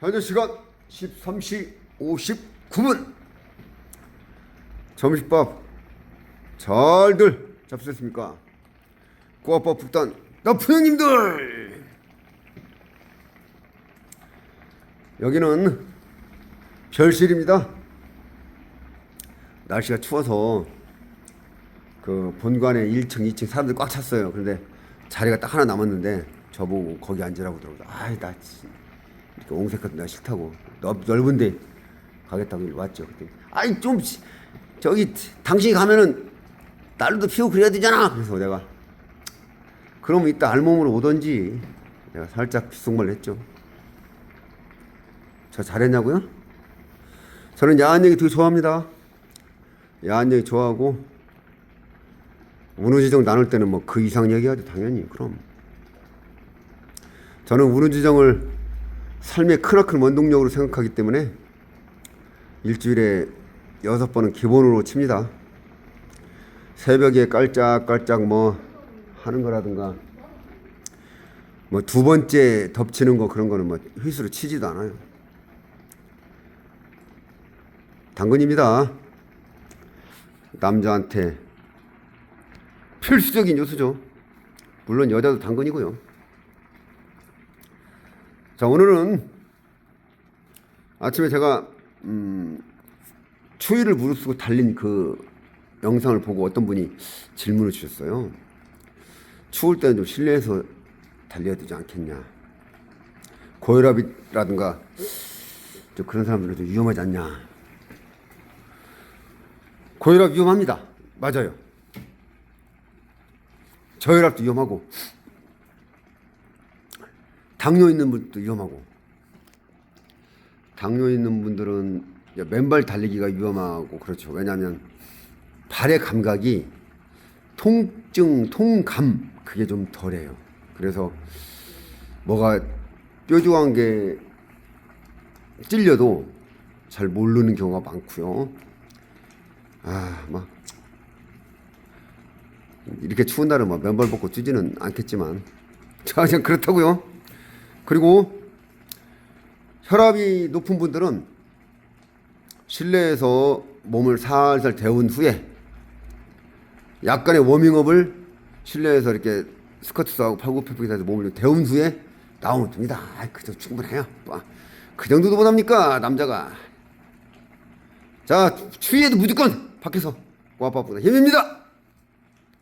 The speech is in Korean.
현재 시간 13시 59분. 점심밥 잘들 잡수셨습니까? 꼬아밥 북단 나쁜 형님들. 여기는 별실입니다. 날씨가 추워서 그 본관에 1층, 2층 사람들 꽉 찼어요. 그런데 자리가 딱 하나 남았는데 저보고 거기 앉으라고 그러더라고요. 아이 나 진- 이렇게 옹색 같은 나 싫다고 넓, 넓은데 가겠다고 왔죠. 그때 아이 좀 씨, 저기 당신이 가면은 딸도 피우고 그래야 되잖아. 그래서 내가 그럼 이따 알몸으로 오던지 내가 살짝 귓속말을 했죠. 저 잘했냐고요? 저는 야한 얘기 되게 좋아합니다. 야한 얘기 좋아하고 운우지정 나눌 때는 뭐 그 이상 얘기하죠 당연히 그럼 저는 운우지정을 삶의 크나큰 원동력으로 생각하기 때문에 일주일에 여섯 번은 기본으로 칩니다 새벽에 깔짝깔짝 뭐 하는 거라든가 뭐 두 번째 덮치는 거 그런 거는 뭐 휘수로 치지도 않아요 당근입니다 남자한테 필수적인 요소죠. 물론 여자도 당근이고요. 자 오늘은 아침에 제가 음, 추위를 무릅쓰고 달린 그 영상을 보고 어떤 분이 질문을 주셨어요. 추울 때는 좀 실내에서 달려야 되지 않겠냐. 고혈압이라든가 좀 그런 사람들은 좀 위험하지 않냐. 고혈압 위험합니다. 맞아요. 저혈압도 위험하고 당뇨 있는 분도 위험하고 당뇨 있는 분들은 맨발 달리기가 위험하고 그렇죠. 왜냐하면 발의 감각이 통증, 통감 그게 좀 덜해요. 그래서 뭐가 뾰족한 게 찔려도 잘 모르는 경우가 많고요. 아, 막 이렇게 추운 날은 뭐 맨발 벗고 뛰지는 않겠지만 자 그냥 그렇다고요. 그리고 혈압이 높은 분들은 실내에서 몸을 살살 데운 후에 약간의 워밍업을 실내에서 이렇게 스커트도 하고 팔굽혀펴기 해서 몸을 좀 데운 후에 나오면 됩니다. 아, 그저 충분해요. 뭐, 그 정도도 못합니까 남자가? 자 추위에도 무조건 밖에서 와빠보다 힘입니다.